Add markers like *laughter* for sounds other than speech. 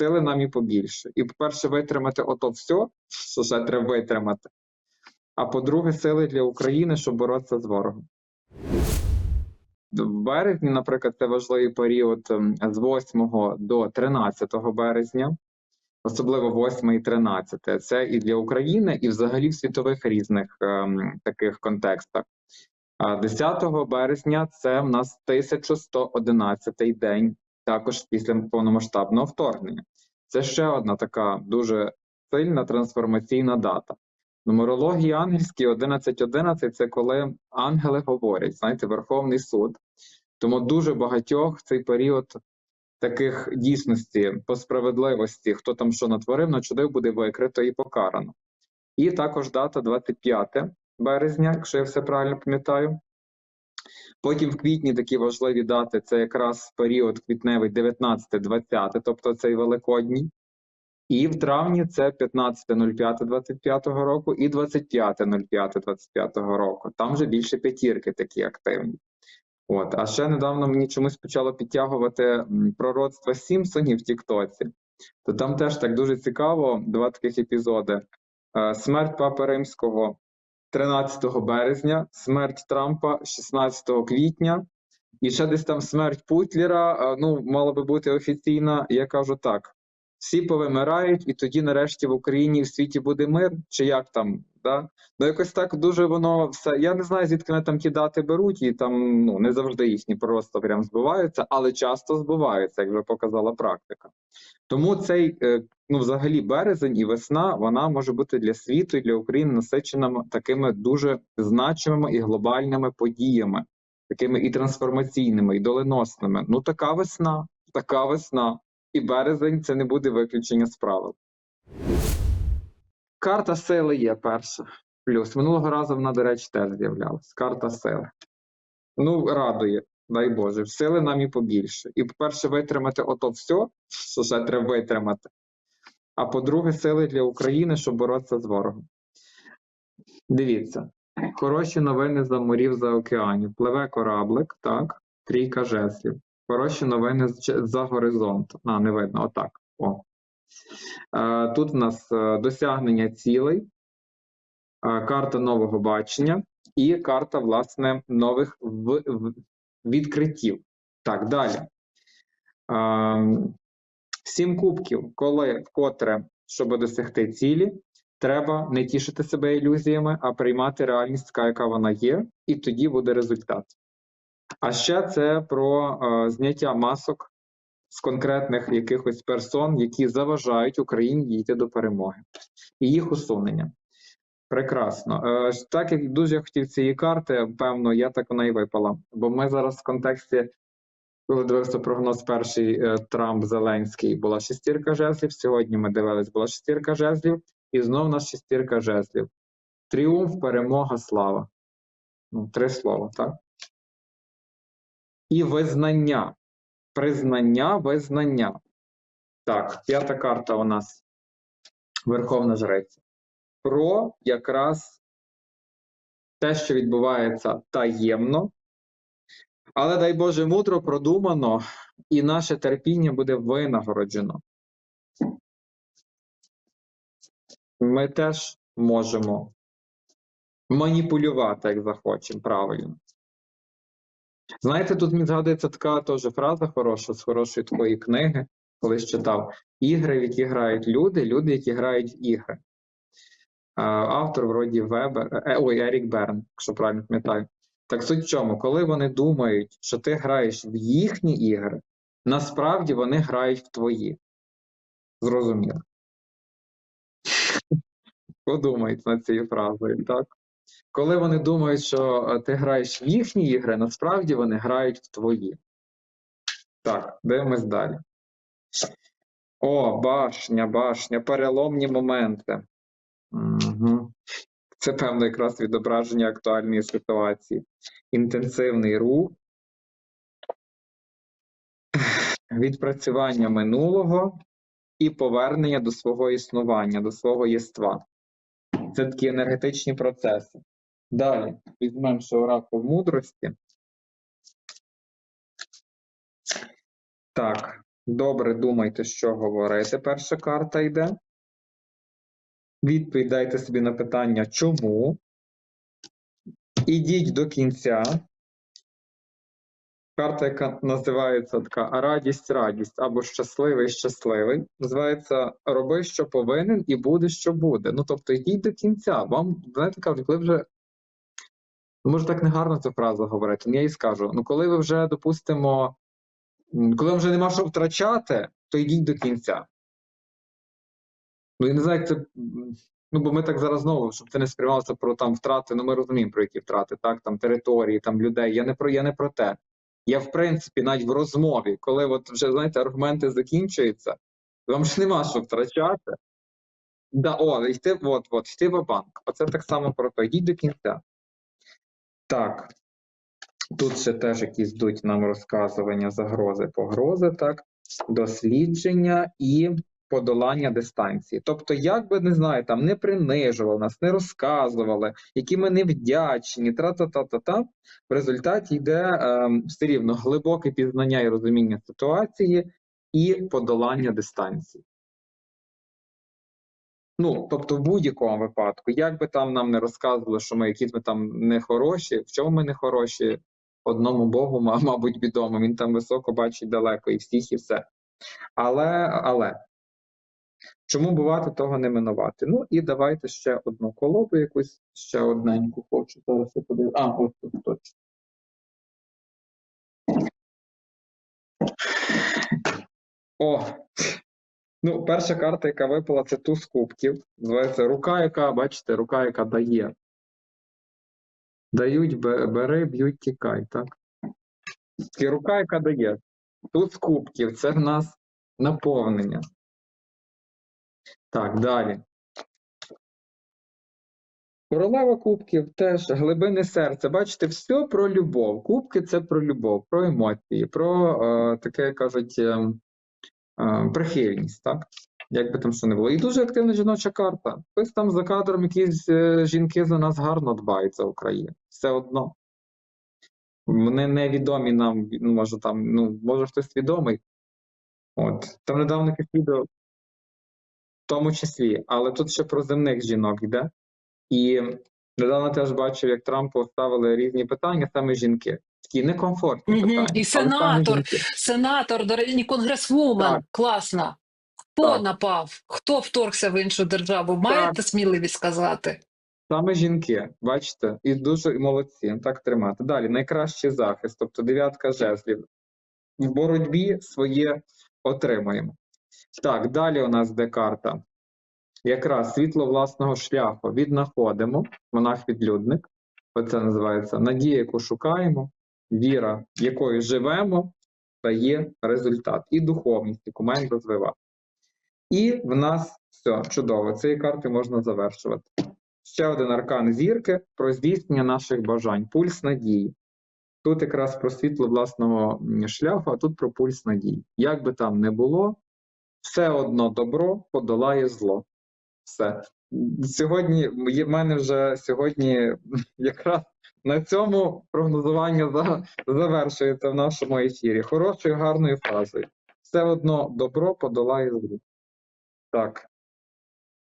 сили нам і побільше. І, по-перше, витримати ото все, що ще треба витримати. А по-друге, сили для України, щоб боротися з ворогом. В березні, наприклад, це важливий період ем, з 8 до 13 березня, особливо 8 і 13. Це і для України, і взагалі в світових різних ем, таких контекстах. А 10 березня це в нас 1111 день, також після повномасштабного вторгнення. Це ще одна така дуже сильна трансформаційна дата. Нумерології ангельській 11.11 це коли ангели говорять, знаєте, Верховний суд. Тому дуже багатьох цей період таких дійсності по справедливості, хто там що натворив, начудив, буде викрито і покарано. І також дата 25 березня, якщо я все правильно пам'ятаю. Потім в квітні такі важливі дати це якраз період квітневий 19-20, тобто цей Великодній. І в травні це 15.05.25 року і 25.05.25 року. Там вже більше п'ятірки такі активні. От, а ще недавно мені чомусь почало підтягувати пророцтво Сімпсонів в Тіктоці. То там теж так дуже цікаво, два таких епізоди: Е, смерть Папи Римського 13 березня, смерть Трампа 16 квітня, і ще десь там смерть Путлера. Ну, мала би бути офіційна. Я кажу так: всі повимирають, і тоді, нарешті, в Україні і в світі буде мир, чи як там? Да? Ну, якось так дуже воно все. Я не знаю, звідки вони там ті дати беруть, і там ну не завжди їхні просто прям збиваються, але часто збиваються, як вже показала практика. Тому цей е, ну, взагалі, березень і весна вона може бути для світу і для України насичена такими дуже значимими і глобальними подіями, такими і трансформаційними, і доленосними. Ну, така весна, така весна. І березень це не буде виключення з правил. Карта сили є перша. Плюс. Минулого разу вона, до речі, теж з'являлась. Карта сили. Ну, радує, дай Боже. Сили нам і побільше. І, по-перше, витримати ото все, що ще треба витримати. А по-друге, сили для України, щоб боротися з ворогом. Дивіться. Хороші новини за морів за океанів. Пливе кораблик, так, трійка жеслів. Хороші новини за горизонту. А, не видно, отак. О. Е, Тут в нас е, досягнення цілей, е, карта нового бачення і карта, власне, нових відкриттів. Так, далі. Сім кубків, коли вкотре, щоб досягти цілі, треба не тішити себе ілюзіями, а приймати реальність яка вона є, і тоді буде результат. А ще це про е, зняття масок з конкретних якихось персон, які заважають Україні дійти до перемоги, і їх усунення. Прекрасно. Е, так як дуже хотів цієї карти, певно, я так вона і випала. Бо ми зараз в контексті, коли дивився прогноз перший е, Трамп Зеленський, була шестірка жезлів. Сьогодні ми дивились, була шестірка жезлів, і знов нас шестірка жезлів. Тріумф, перемога, слава. Ну, три слова, так? І визнання. Признання, визнання. Так, п'ята карта у нас Верховна Жриця. Про якраз те, що відбувається таємно, але дай Боже, мудро продумано, і наше терпіння буде винагороджено. Ми теж можемо маніпулювати, як захочемо, правильно. Знаєте, тут мені згадується така теж фраза хороша з хорошої такої книги, колись читав. Ігри, в які грають люди, люди, які грають в ігри. Автор вроді Вебер, е, ой, Ерік Берн, якщо правильно пам'ятаю. Так суть в чому, коли вони думають, що ти граєш в їхні ігри, насправді вони грають в твої. Зрозуміло. *laughs* Подумайте над цією фразою, так? Коли вони думають, що е, ти граєш в їхні ігри, насправді вони грають в твої. Так, дивимось далі. О, башня, башня, переломні моменти. Угу. Це, певно, якраз відображення актуальної ситуації. Інтенсивний рух, відпрацювання минулого і повернення до свого існування, до свого єства. Це такі енергетичні процеси. Далі візьмемо ще оракул мудрості. Так, Добре думайте, що говорити. Перша карта йде. Відповідайте собі на питання, чому. Ідіть до кінця. Карта, яка називається така радість, радість або щасливий, щасливий. Називається Роби, що повинен, і буде, що буде. Ну, тобто, йдіть до кінця. Вам, знаєте, кажуть, коли вже. Ну, може, так негарно цю фразу говорити, я їй скажу. Ну, коли ви вже, допустимо, коли вам вже нема що втрачати, то йдіть до кінця. Ну, я не знаю, як це. Ну, бо ми так зараз знову, щоб це не сприймалося про там втрати, ну ми розуміємо, про які втрати, так, там території, там людей. Я не про я не про те. Я, в принципі, навіть в розмові, коли от вже, знаєте, аргументи закінчуються, вам ж нема що втрачати. Да, о, йти, от, от, йти в банк. Оце так само про те. Йдіть до кінця. Так. Тут ще теж якісь йдуть нам розказування загрози, погрози, так, дослідження і подолання дистанції. Тобто, як би не знаю, там не принижували нас, не розказували, які ми невдячні, тра-та-та-та-та. В результаті йде ем, все рівно глибоке пізнання і розуміння ситуації і подолання дистанції. Ну, тобто, в будь-якому випадку, як би там нам не розказували, що ми якісь ми там не хороші, в чому ми не хороші, одному Богу, мабуть, відомо, він там високо бачить далеко і всіх, і все. Але, але, чому бувати, того не минувати? Ну і давайте ще одну колоду, якусь ще одненьку хочу. Зараз я подивлюсь. А, ось тут точно. О! Ну, перша карта, яка випала, це туз кубків. Називається рука, яка, бачите, рука, яка дає. Дають, бери, б'ють, тікай, так? І рука, яка дає. Туз кубків це в нас наповнення. Так, далі. Королева кубків теж глибини серця. Бачите, все про любов. Кубки це про любов, про емоції, про е, таке, кажуть, е, е, прихильність, так? Як би там що не було. І дуже активна жіноча карта. Хтось там за кадром якісь е, жінки за нас гарно дбають за Україну. Все одно. Вони невідомі нам, ну, може там, ну, може хтось відомий. От. Там недавно якесь відео, тому числі, але тут ще про земних жінок йде. І недавно теж бачив, як Трампу ставили різні питання, саме жінки. Такі некомфортні Мгм. питання. І сенатор. Сенатор, до речі, конгресвумен. Так. Класно. Хто Так. напав? Хто вторгся в іншу державу? Маєте сміливість сказати? Саме жінки, бачите, і дуже молодці, так тримати. Далі найкращий захист, тобто дев'ятка жезлів. В боротьбі своє отримаємо. Так, далі у нас де карта. Якраз світло власного шляху віднаходимо, монах-відлюдник. Оце називається надія, яку шукаємо, віра, якою живемо, дає результат. І духовність, яку маємо розвивати. І в нас все чудово. Цієї карти можна завершувати. Ще один аркан зірки про здійснення наших бажань, пульс надії. Тут якраз про світло власного шляху, а тут про пульс надії. Як би там не було, все одно добро подолає зло. Все. Сьогодні в мене вже сьогодні *laughs* якраз на цьому прогнозування за, завершується в нашому ефірі. Хорошою, гарною фразою. Все одно добро подолає зло. Так.